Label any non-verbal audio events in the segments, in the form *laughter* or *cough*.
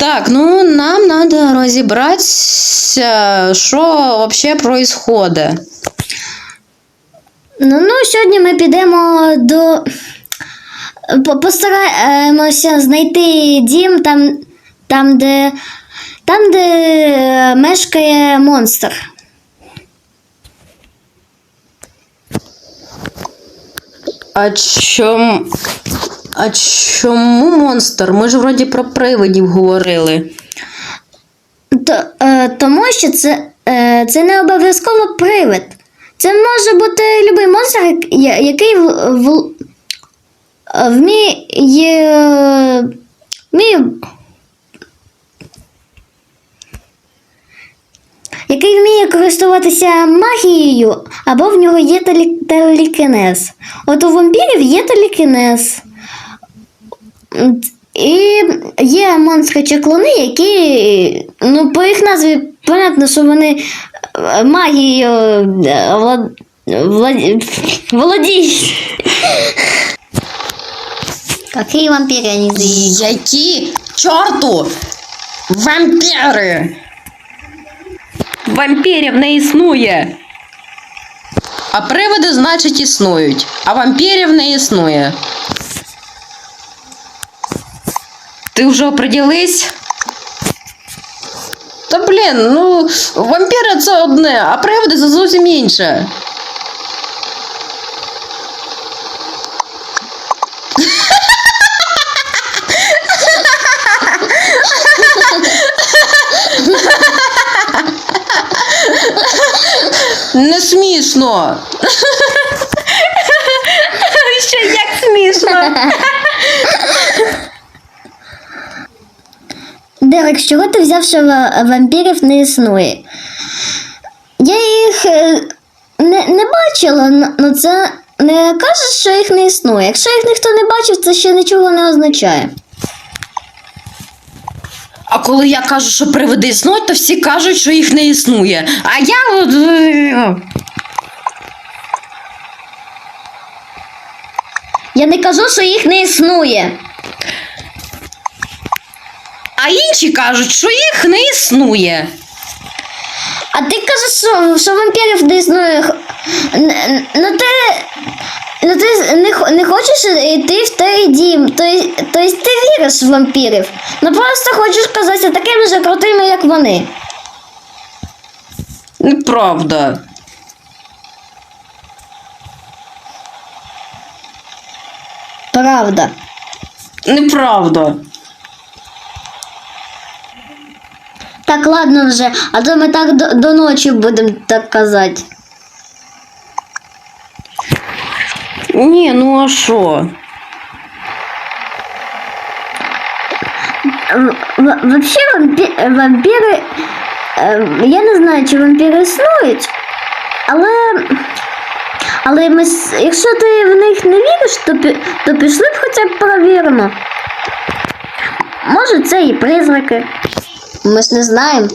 Так, ну нам надо розібратися, що вообще происходит. Ну, ну, сьогодні ми підемо до. Постараємося знайти дім там, там, де, там, де е, мешкає монстр. А чом... А чому монстр? Ми ж вроді про привидів говорили. То, е, тому що це, е, це не обов'язково привид. Це може бути будь-який монстр, який в, в, вміє, вміє. Який вміє користуватися магією, або в нього є телі- телекінез. От у вампірів є телекінез. І є монстри чеклуни, які, ну, по їх назві, понятно, що вони е, магією е, влад... влад... володіють. Какие вампиры они Які чорту вампіри? Вампірів не існує. А привиди, значить, існують, а вампірів не існує. Ти вже оприділись? Та блін, ну вампіри це одне, а привиди це зовсім інше. Не смішно. *laughs* Ще як смішно. *laughs* Дерек, з чого ти взяв, що вампірів не існує? Я їх е, не, не бачила, але це не каже, що їх не існує. Якщо їх ніхто не бачив, це ще нічого не означає. А коли я кажу, що привиди існують, то всі кажуть, що їх не існує. А я. е, Я не кажу, що їх не існує. А інші кажуть, що їх не існує. А ти кажеш, що, що вампірів не існує. Ну ти. Ну ти не, не хочеш йти в той дім. Тобто тобто ти віриш в вампірів. Ну просто хочеш казатися такими же крутими, як вони. Неправда. Правда. Неправда. Так, ладно вже, а то ми так до, до ночі будемо так казати. Ні, ну а що? Вообще вампі, вампіри. е, Я не знаю, чи вампіри існують, але. Але ми, якщо ти в них не віриш, то, то пішли б хоча б перевіримо. Може, це і призраки. Ми ж не знаємо.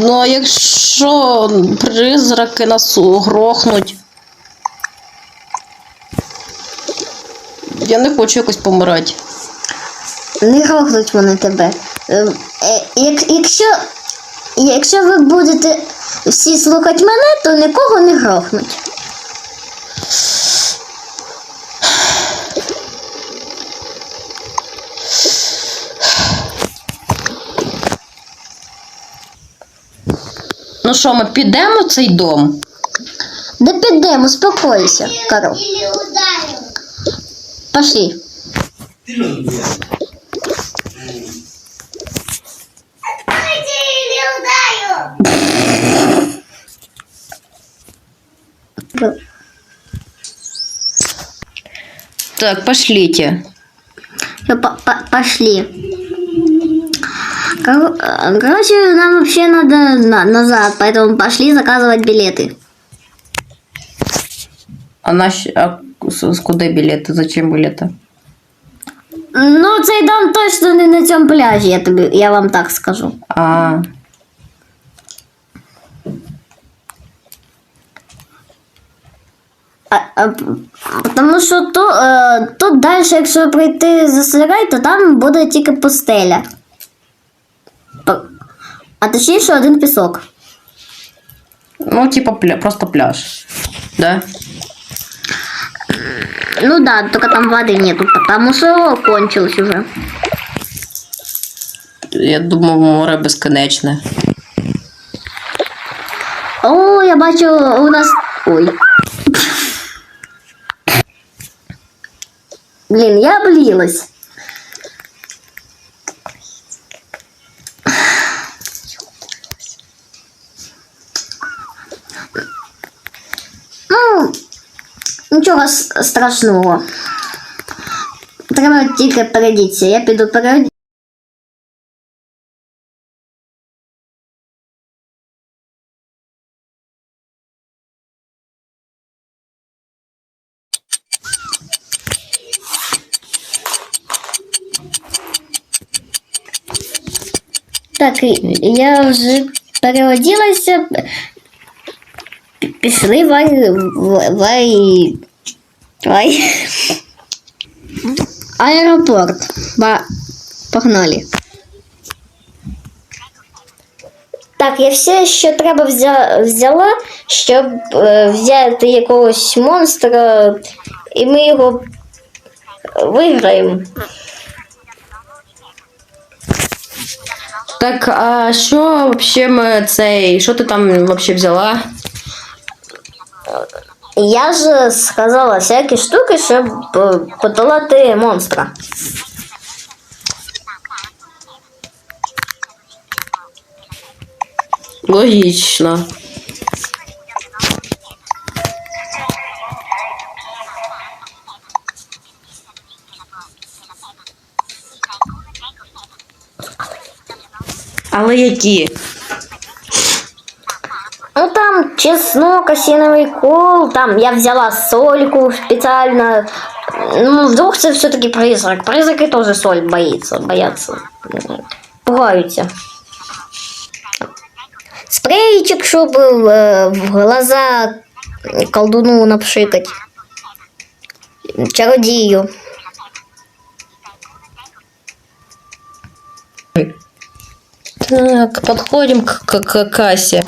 Ну, а якщо призраки нас грохнуть. Я не хочу якось помирати. Не грохнуть вони тебе. Е, е, як, якщо, якщо ви будете всі слухати мене, то нікого не грохнуть. Ну що, ми підемо в цей дом? Да підемо, успокойся, Карл. Пошли. Так, пошлите. Всё, по- по- Пошли. Кор- э, Короче, нам вообще надо на- назад, поэтому пошли заказывать билеты. А наш. А с- с куди білети? Зачем білети? Ну, цей дом точно не на цьому пляжі, я тобі, я вам так скажу. А. А А, а, тому що ту, е, тут далі, якщо пройти за сарай, то там буде тільки пустеля. П- А точніше один пісок. Ну, типа пля... просто пляж. Да? Ну да, только там воды нету, потому что кончилось уже. Я думав, море безконечне. О, я бачу, у нас. Ой. Блін, я облилась. нічого с- страшного. Треба тільки передіться. Я піду перед. Так, я вже переоділася. П- Пішли вай. вай. вай. Аеропорт. Ба... Погнали. Так, я все, що треба взя... взяла, щоб е, взяти якогось монстра, і ми його виграємо. Так, а що вообще ми цей. Що ти там вообще взяла? Я ж сказала всякі штуки, щоб е, подолати монстра. Логічно. Але які? Там чеснок, осиновий кол, там я взяла сольку специально. Ну, вдруг це все-таки призрак. Призраки тоже соль боится, боятся. Пугаються. Спрейчик, щоб е, в глаза колдуну напшикать. Чародію. Так, подходим к, к, к кассе.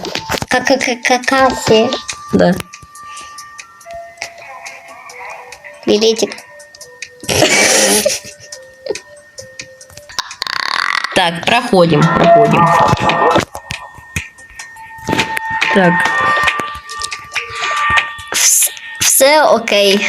Какаси. Да. Билетик. Так, проходим, проходим. Так, Все окей.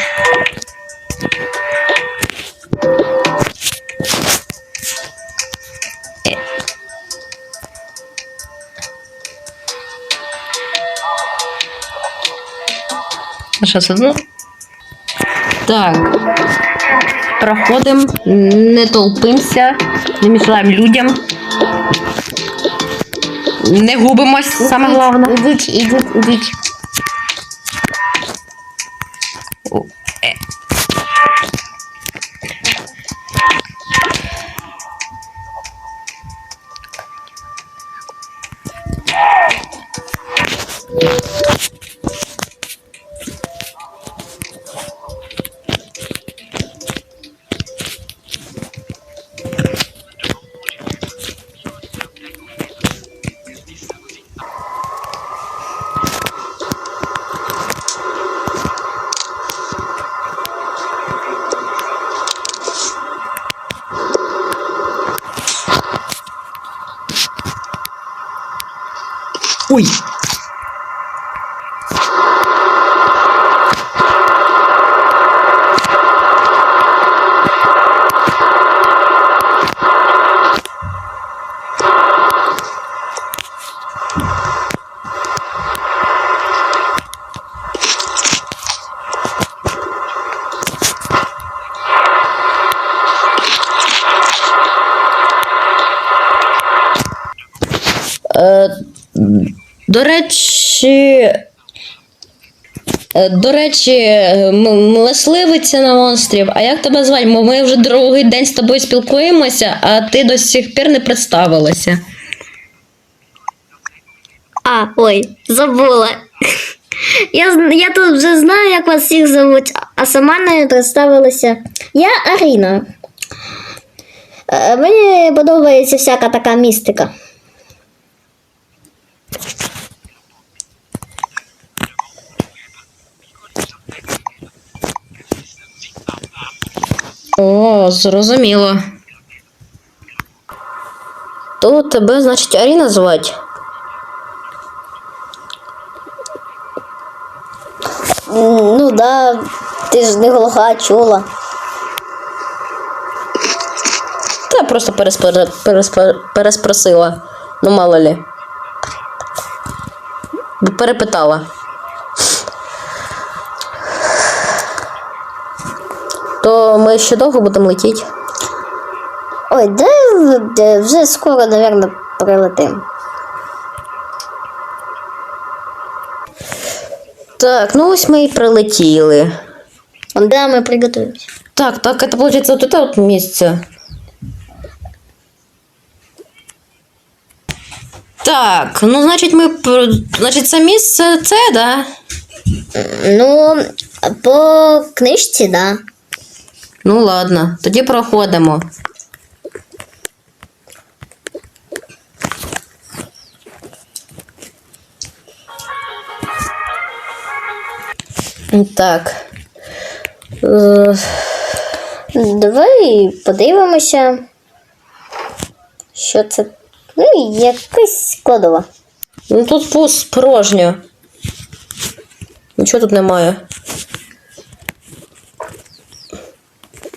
Сейчас одну. Так. Проходим, не толпимся, не мішаємо людям. Не губимось, саме головне. Ідіть, ідіть, ідіть. До речі. е, До речі, е, мисливиця на монстрів. А як тебе звати? Ми вже другий день з тобою спілкуємося, а ти до сих пір не представилася. А, ой, забула. Я, я тут вже знаю, як вас всіх зовуть, а сама не представилася. Я Аріна. Е, Мені подобається всяка така містика. О, зрозуміло. То тебе, значить, Аріна звать? Ну да, ти ж не глуха чула. Та просто переспор... переспор... переспросила. Ну, мало лі. Перепитала. То ми ще довго будемо летіти? Ой, де, де вже скоро, напевно, прилетим. Так, ну ось ми і прилетіли. Да, ми приготуємося. Так, так, это получается вот это вот место. Так, ну значить ми значить це місце це, да? Ну, по книжці, да. Ну ладно, тоді проходимо. Так. Е, Давай подивимося. Що це? Ну, якась кодова. Ну тут пуст порожньо. Нічого тут немає.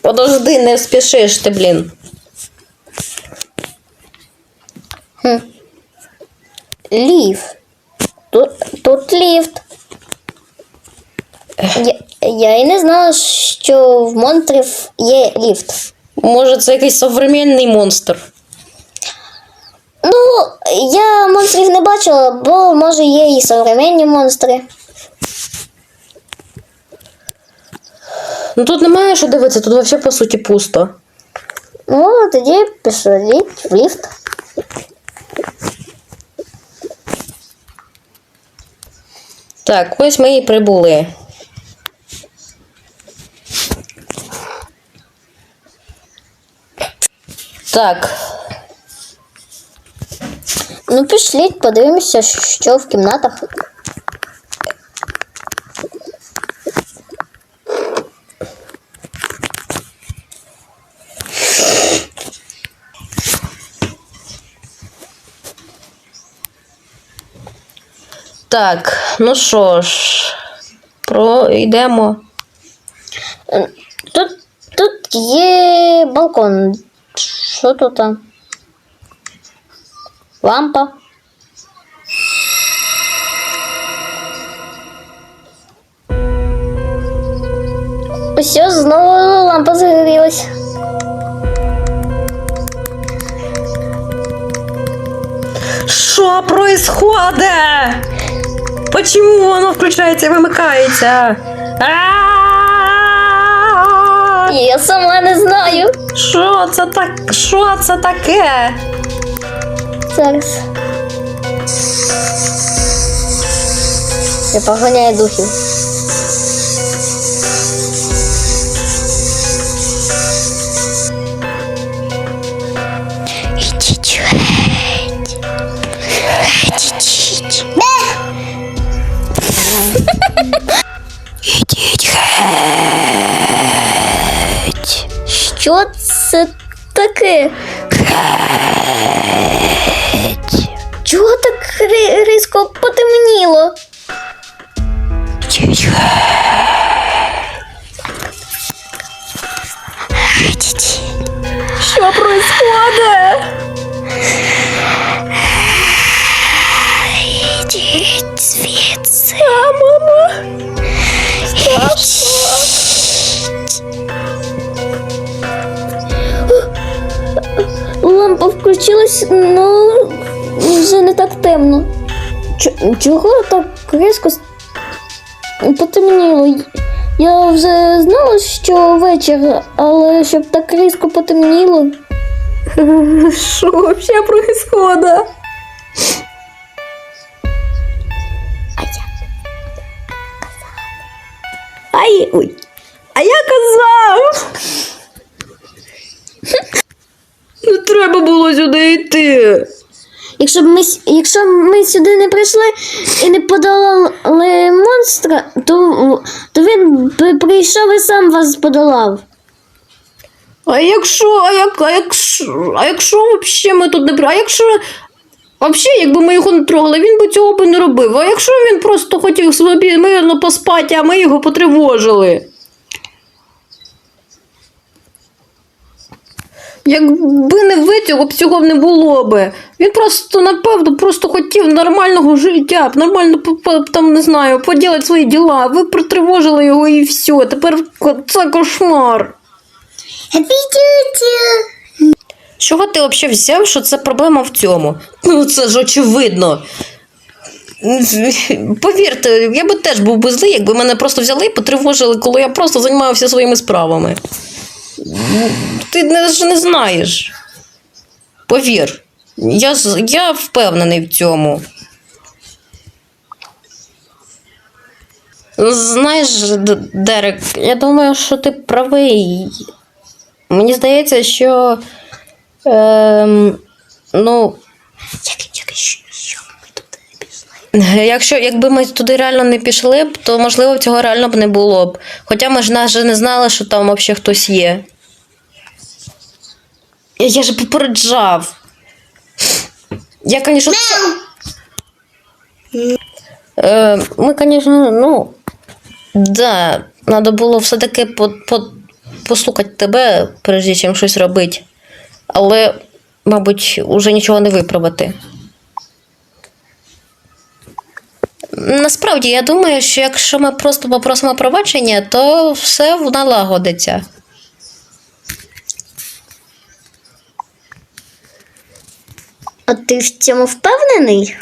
Подожди, не спішиш ти, блін. Хм. Ліфт. Тут, тут ліфт. Я, я і не знала, що в монстрів є ліфт. Може, це якийсь современний монстр. Ну, я монстрів не бачила, бо може є і современні монстри. Ну тут немає що дивитися, тут взагалі по суті пусто. Ну, тоді пішли в ліфт. Так, ось ми і прибули. Так, Ну, пішліть, подивимося, що в кімнатах. Так, ну що ж, пройдемо. Тут, тут є балкон. Що тут? Лампа. Все, знову лампа загорілась. Що происходит? Почему воно включається і вимикається? А-а-а! Я сама не знаю. Що це так? Що це таке? Зараз. Я поганяю духів. Що це таке? Чого так ри- різко потемніло? Що происходит? Ідіть звідси. А, мама. Лампа включилась, ну вже не так темно. Ч- чого так різко потемніло? Я вже знала, що вечір, але щоб так різко потемніло. *laughs* Що вообще происходит? магії. Ой. А я казав. *laughs* Не треба було сюди йти. Якщо б ми, с- якщо б ми сюди не прийшли і не подолали монстра, то, то він б прийшов і сам вас подолав. А якщо, а як, а якщо, а якщо взагалі ми тут не при- А якщо. Взагалі, якби ми його не трогали, він би цього б не робив. А якщо він просто хотів собі мирно поспати, а ми його потривожили. Якби не ви цього б цього не було би. Він просто, напевно, просто хотів нормального життя, б нормально там, не знаю, поділити свої діла. Ви притривожили його і все. Тепер це кошмар. Чого ти взагалі взяв, що це проблема в цьому? Ну, це ж очевидно. Повірте, я би теж був би злий, якби мене просто взяли і потривожили, коли я просто займався своїми справами. Ти ж не знаєш. Повір. Я, я впевнений в цьому. Знаєш, Дерек, я думаю, що ти правий. Мені здається, що. Ем, ну. Якщо якби ми туди реально не пішли б, то можливо цього реально б не було б. Хоча ми ж навіть не знали, що там взагалі хтось є. Я, я ж попереджав. Я, звісно. Е, ми, звісно, ну. Да, треба було все-таки по, по, послухати тебе, прежде чим щось робити. Але, мабуть, уже нічого не виправити. Насправді, я думаю, що якщо ми просто попросимо пробачення, то все налагодиться. А ти в цьому впевнений?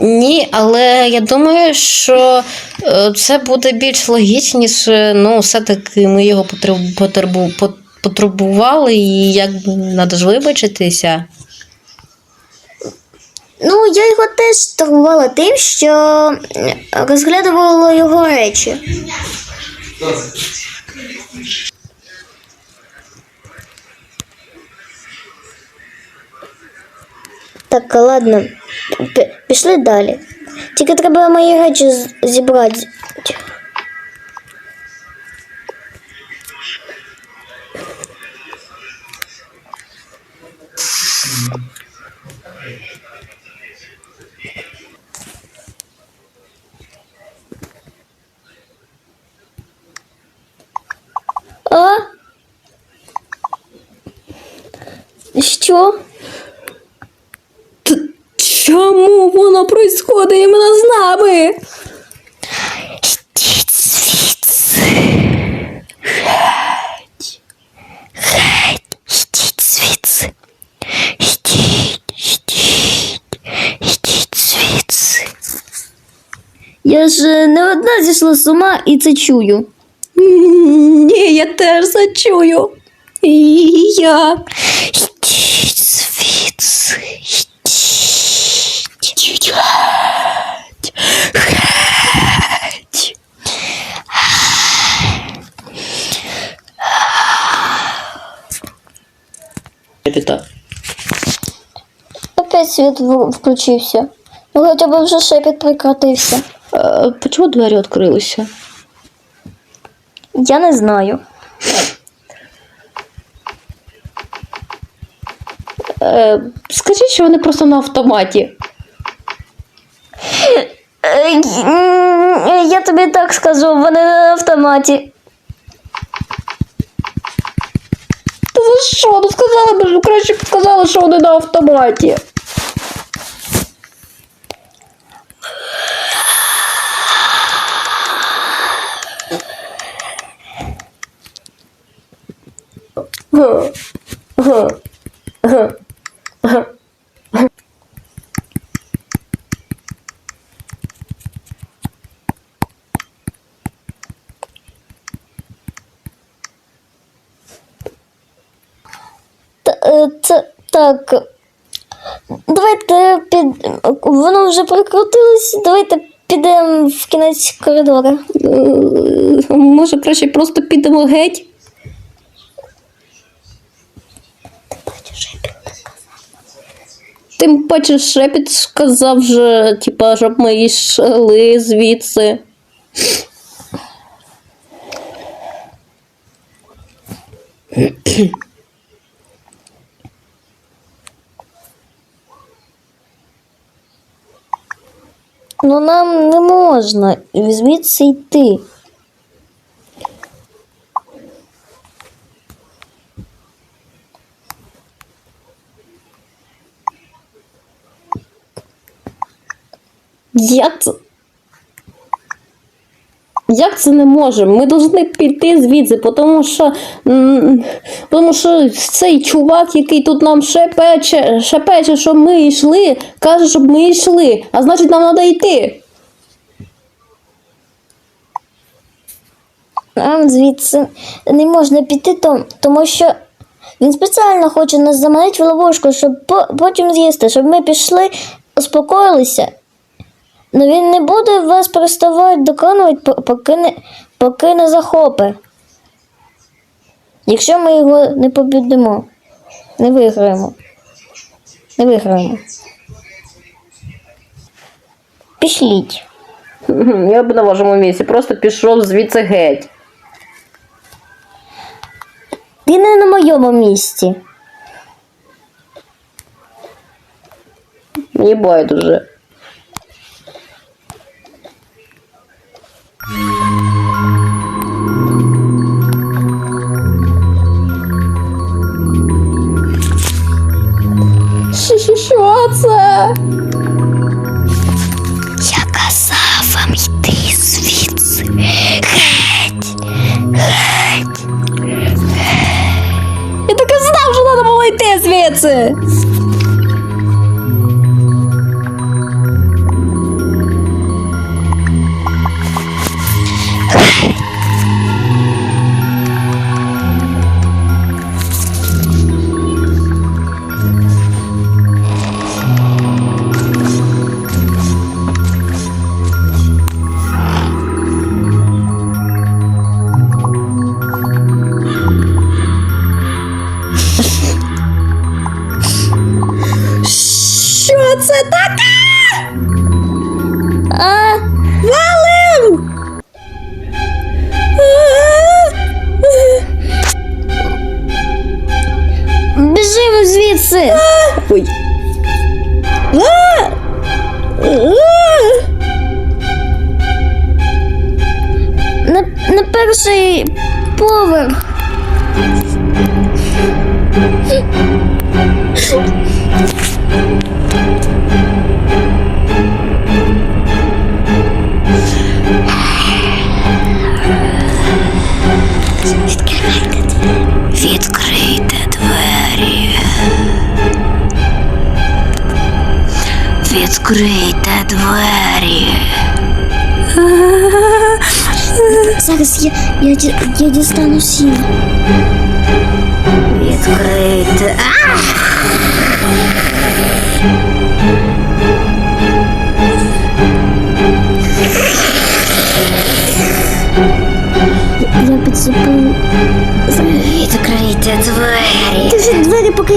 Ні, але я думаю, що е, це буде більш логічніше. Ну, все-таки ми його потребу, потребу, пот- потребували, і як треба ж вибачитися. Ну, я його теж турбувала тим, що е, розглядувала його речі. Так, ладно, пішли далі. Тільки треба мої речі зібрати. Що? Чому воно происходить іменно з нами? Йдіть звідси. Геть. Геть. Йдіть звідси. Йдіть, йдіть. Йдіть звідси. Я ж не одна зійшла з ума і це чую. Ні, я теж це чую. І я. Йдіть звідси. Йдіть. Йдіть. Геть. Геть. Піта. Опять світ включився. Ну хоча б вже шепіт прекратився. Е, Чому двері відкрилися? Я не знаю. Скажіть, що вони просто на автоматі. Е, Я тобі так скажу, вони на автоматі. Та за що? Ну сказали б, краще б сказали, що вони на автоматі. Та- е, Це так. давайте під. Вже прикрутилось. Давайте підемо в кінець коридора. Може, краще просто підемо геть? Тим паче шепіт сказав же, типа, щоб ми йшли звідси. Ну нам не можна звідси йти. Як це? Як це не можемо? Ми повинні піти звідси, тому що, тому що цей чувак, який тут нам шепече, шепече, щоб ми йшли, каже, щоб ми йшли, а значить нам треба йти. Нам звідси не можна піти, тому що він спеціально хоче нас заманити в ловушку, щоб потім з'їсти, щоб ми пішли, успокоїлися. Ну він не буде вас переставати доконувати, поки не, поки не захопе. Якщо ми його не побідемо, не виграємо. Не виграємо. Пішліть. Я б на вашому місці просто пішов звідси геть. Ти не на моєму місці. Мені байдуже. Що це? Йти це таке? А, Валим! біжимо звідси. Ой. На, на перший поверх. Відкрийте двері. Зараз я, я, ді- я дістану сіль. Відкрийте. Я підсипаю. Відкрийте двері. Ти вже двері, поки,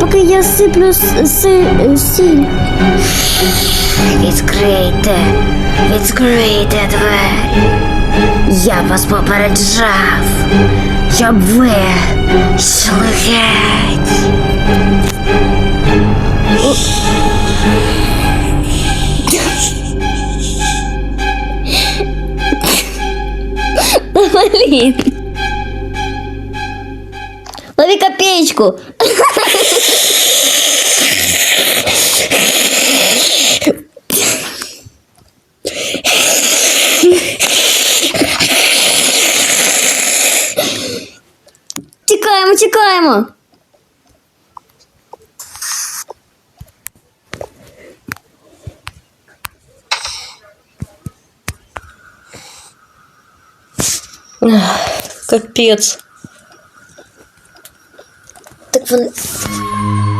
поки я сиплю сіль. Відкрийте. Відкрийте двері. Я вас попереджав, щоб ви йшли геть. Блін. копеечку. Тікаємо, тікаємо. Капець. ik van...